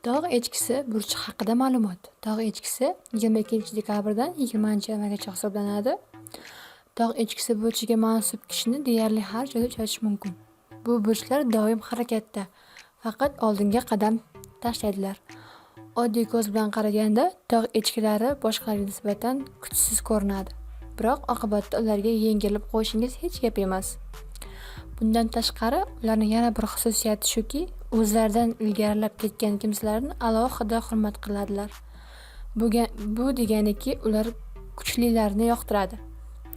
Tog' echkisi burchi haqida ma'lumot. Tog' echkisi 22 dekabrdan 20 yanvargacha hisoblanadi. Tog' echkisi burchiga mansub kishini deyarli har joyda uchratish mumkin. Bu burchlar doim harakatda, faqat oldinga qadam tashlaydilar. Oddiy ko'z bilan qaraganda tog' echkilari boshqalarga nisbatan kuchsiz ko'rinadi, biroq oqibatda ularga yengilib qo'yishingiz hech gap emas. Bundan tashqari, ularning yana bir xususiyati shuki, o'zlaridan ilgarilab ketgan kimsalarni alohida hurmat qiladilar. Bu deganiki, ular kuchlilarni yoqtiradi.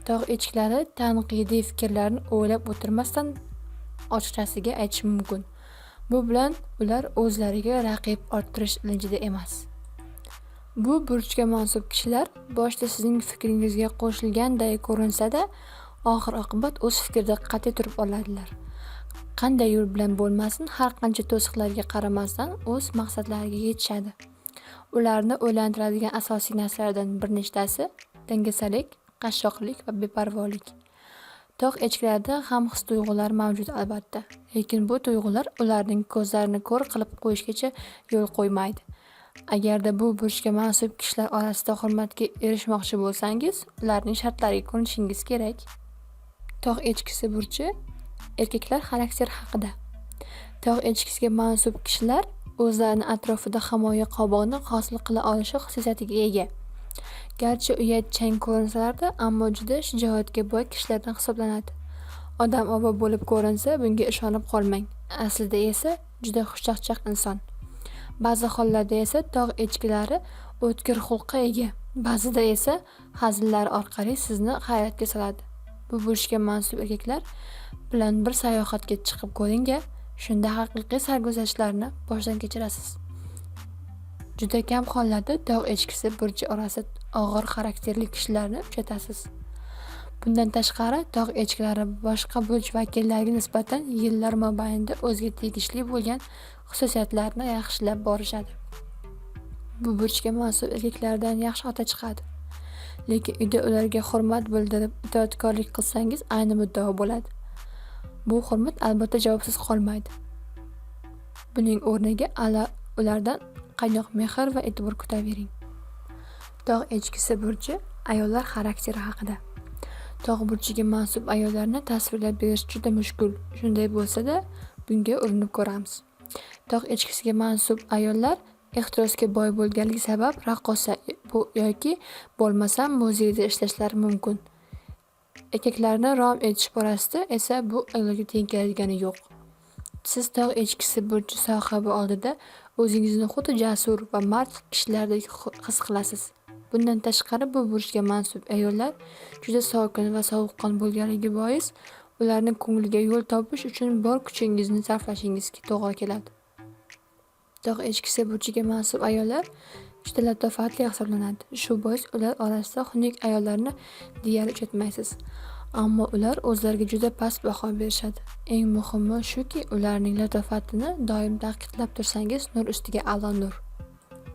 Tog' echkilari tanqidiy fikrlarni o'ylab o'tirmasdan ochiqchasiga aytish mumkin. Bu bilan ular o'zlariga raqib orttirish ilinjida emas. Bu burchga mansub kishilar boshida sizning fikringizga qo'shilganday ko'rinsa-da, oxir-oqibat o'z fikrida qat'iy turib oladilar. Qanday yo'l bilan bo'lmasin, har qancha to'siqlarga qaramasdan o'z maqsadlariga yetishadi. Ularni o'ylantiradigan asosiy narsalardan bir nechtasi dangasalik, qashshoqlik va beparvolik. Tog' echkilarida ham his-tuyg'ular mavjud albatta, lekin bu tuyg'ular ularning ko'zlarini ko'r qilib qo'yishgacha yo'l qo'ymaydi. Agarda bu burchga mansub kishilar orasida hurmatga erishmoqchi bo'lsangiz, ularning shartlariga ko'nishingiz kerak. Tog' echkisi burchi erkaklar xarakteri haqida. Tog' echkisiga mansub kishilar o'zlarini atrofida himoya qobig'ini hosil qila olishi xususiyatiga ega. Garchi uyatchang ko'rinsalarda, ammo juda shijoatga boy kishilardan hisoblanadi. Odamovi bo'lib ko'rinsa, bunga ishonib qolmang. Aslida esa juda xushchaqchaq inson. Ba'zi hollarda esa tog' echkilari o'tkir xulqqa ega, ba'zida esa hazillar orqali sizni hayratga soladi. Bu burchga mansub erkaklar bilan bir sayohatga chiqib ko'ring-a, shunda haqiqiy sarguzashtlarni boshdan kechirasiz. Juda kam hollarda tog' echkisi burchi orasida og'ir xarakterli kishilarni uchratasiz. Bundan tashqari, tog' echkilari boshqa burch vakillariga nisbatan yillar mobaynida o'ziga tegishli bo'lgan xususiyatlarni yaxshilab borishadi. Bu burchga mansub erkaklardan yaxshi ota chiqadi. Lekin uyda ularga hurmat bildirib, itoatkorlik qilsangiz ayni muddao bo'ladi. Bu hurmat albatta javobsiz qolmaydi. Buning o'rniga ulardan qaynoq mehr va e'tibor kutavering. Tog' echkisi burchi ayollar xarakteri haqida. Tog' burchiga mansub ayollarni tasvirlab berish juda mushkul. Shunday bo'lsa-da, bunga urinib ko'ramiz. Tog' echkisiga mansub ayollar ehtirosga boy bo'lganligi sabab raqqosa yoki bo'lmasam muzeyda ishlashlari mumkin. Erkaklarni rom etish borasida esa bu ayollarga teng keladigani yo'q. Siz tog' echkisi burchi sohibi oldida o'zingizni xuddi jasur va mard kishilardek his qilasiz. Bundan tashqari, bu burchga mansub ayollar juda sokin va sovuqqon bo'lganligi bois, ularning ko'ngliga yo'l topish uchun bor kuchingizni sarflashingiz to'g'ri keladi. Tog' echkisi burchiga mansub ayollar juda latofatli hisoblanadi. Shu bois ular orasida xunuk ayollarni deyarli uchratmaysiz. Ammo ular o'zlariga juda past baho berishadi. Eng muhimi shuki, ularning latofatini doim ta'kidlab tursangiz, nur ustiga a'lo nur.